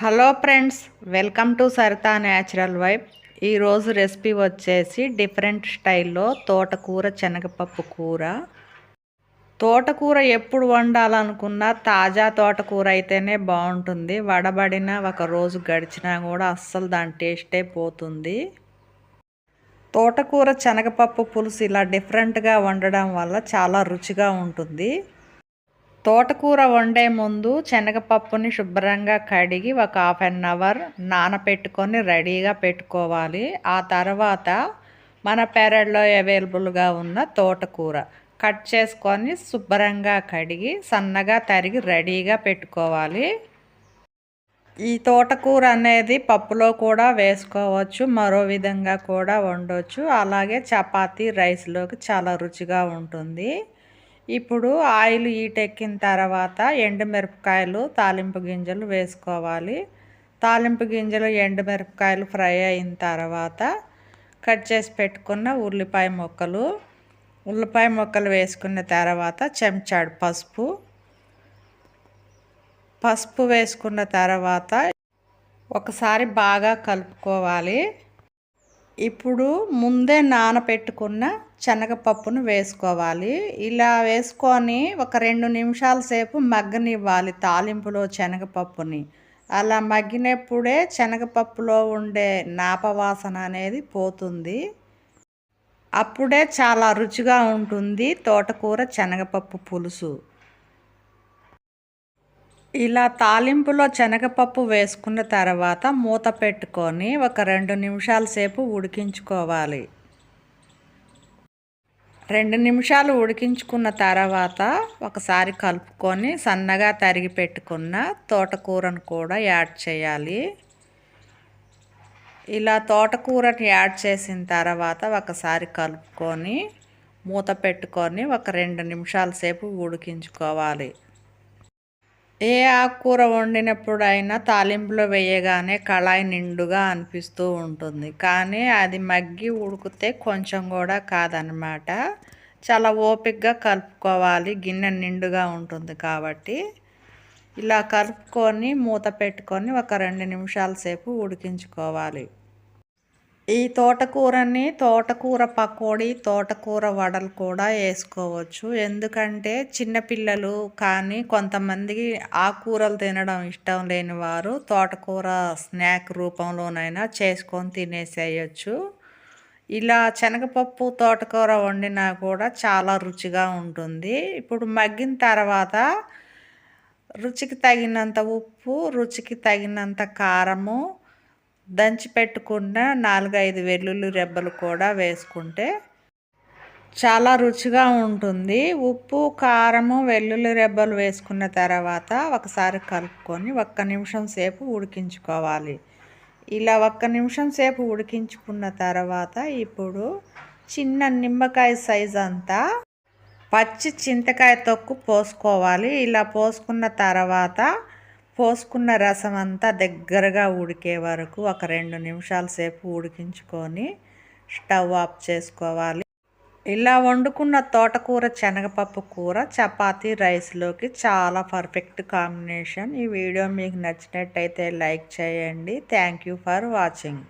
Hello friends welcome to Saritha natural vibe. ఈరోజు recipe వచ్చేసి different స్టైల్లో తోటకూర శనగపప్పు కూర. తోటకూర ఎప్పుడు వండాలనుకున్నా తాజా తోటకూర అయితేనే బాగుంటుంది. వడబడిన ఒక రోజు గడిచినా కూడా అస్సలు దాని టేస్టే పోతుంది. తోటకూర శనగపప్పు పులుసు ఇలా డిఫరెంట్గా వండడం వల్ల చాలా రుచిగా ఉంటుంది. తోటకూర వండే ముందు శనగపప్పుని శుభ్రంగా కడిగి ఒక హాఫ్ అన్ అవర్ నానపెట్టుకొని రెడీగా పెట్టుకోవాలి. ఆ తర్వాత మన పెరడ్లో అవైలబుల్గా ఉన్న తోటకూర కట్ చేసుకొని శుభ్రంగా కడిగి సన్నగా తరిగి రెడీగా పెట్టుకోవాలి. ఈ తోటకూర అనేది పప్పులో కూడా వేసుకోవచ్చు మరో విధంగా కూడా వండవచ్చు అలాగే చపాతీ రైస్లోకి చాలా రుచిగా ఉంటుంది. ఇప్పుడు ఆయిల్ ఈటెక్కిన తర్వాత ఎండుమిరపకాయలు తాలింపు గింజలు వేసుకోవాలి. తాలింపు గింజలు ఎండుమిరపకాయలు ఫ్రై అయిన తర్వాత కట్ చేసి పెట్టుకున్న ఉల్లిపాయ ముక్కలు. ఉల్లిపాయ ముక్కలు వేసుకున్న తర్వాత చెంచాడు పసుపు. పసుపు వేసుకున్న తర్వాత ఒకసారి బాగా కలుపుకోవాలి. ఇప్పుడు ముందే నానపెట్టుకున్న శనగపప్పును వేసుకోవాలి. ఇలా వేసుకొని ఒక రెండు నిమిషాల సేపు మగ్గనివ్వాలి తాలింపులో శనగపప్పుని. అలా మగ్గినప్పుడే శనగపప్పులో ఉండే నాపవాసన అనేది పోతుంది. అప్పుడే చాలా రుచిగా ఉంటుంది తోటకూర శనగపప్పు పులుసు. ఇలా తాలింపులో శనగపప్పు వేసుకున్న తర్వాత మూత పెట్టుకొని ఒక రెండు నిమిషాల సేపు ఉడికించుకోవాలి. రెండు నిమిషాలు ఉడికించుకున్న తర్వాత ఒకసారి కలుపుకొని సన్నగా తరిగి పెట్టుకున్న తోటకూరను కూడా యాడ్ చేయాలి. ఇలా తోటకూరని యాడ్ చేసిన తర్వాత ఒకసారి కలుపుకొని మూత పెట్టుకొని ఒక రెండు నిమిషాల సేపు ఉడికించుకోవాలి. ఏ ఆకుకూర వండినప్పుడైనా తాలింపులో వేయగానే కళాయి నిండుగా అనిపిస్తూ ఉంటుంది. కానీ అది మగ్గి ఉడికితే కొంచెం కూడా కాదనమాట చాలా ఓపికగా కలుపుకోవాలి. గిన్నె నిండుగా ఉంటుంది కాబట్టి ఇలా కలుపుకొని మూత పెట్టుకొని ఒక రెండు నిమిషాల సేపు ఉడికించుకోవాలి. ఈ తోటకూరని తోటకూర పకోడీ తోటకూర వడలు కూడా వేసుకోవచ్చు. ఎందుకంటే చిన్నపిల్లలు కానీ కొంతమందికి ఆకుకూరలు తినడం ఇష్టం లేని వారు తోటకూర స్నాక్ రూపంలోనైనా చేసుకొని తినేసేయచ్చు. ఇలా శనగపప్పు తోటకూర వండినా కూడా చాలా రుచిగా ఉంటుంది. ఇప్పుడు మగ్గిన తర్వాత రుచికి తగినంత ఉప్పు రుచికి తగినంత కారము దంచి పెట్టుకున్న నాలుగైదు వెల్లుల్లి రెబ్బలు కూడా వేసుకుంటే చాలా రుచిగా ఉంటుంది. ఉప్పు కారము వెల్లుల్లి రెబ్బలు వేసుకున్న తర్వాత ఒకసారి కలుపుకొని ఒక్క నిమిషం సేపు ఉడికించుకోవాలి. ఇలా ఒక్క నిమిషం సేపు ఉడికించుకున్న తర్వాత ఇప్పుడు చిన్న నిమ్మకాయ సైజ్ అంతా పచ్చి చింతకాయ తొక్కు పోసుకోవాలి. ఇలా పోసుకున్న తర్వాత పోసుకున్న రసం అంతా దగ్గరగా ఉడికే వరకు ఒక రెండు నిమిషాల సేపు ఉడికించుకొని స్టవ్ ఆఫ్ చేసుకోవాలి. ఇలా వండుకున్న తోటకూర శనగపప్పు కూర చపాతీ రైస్లోకి చాలా పర్ఫెక్ట్ కాంబినేషన్. ఈ వీడియో మీకు నచ్చినట్టయితే లైక్ చేయండి. Thank you for watching.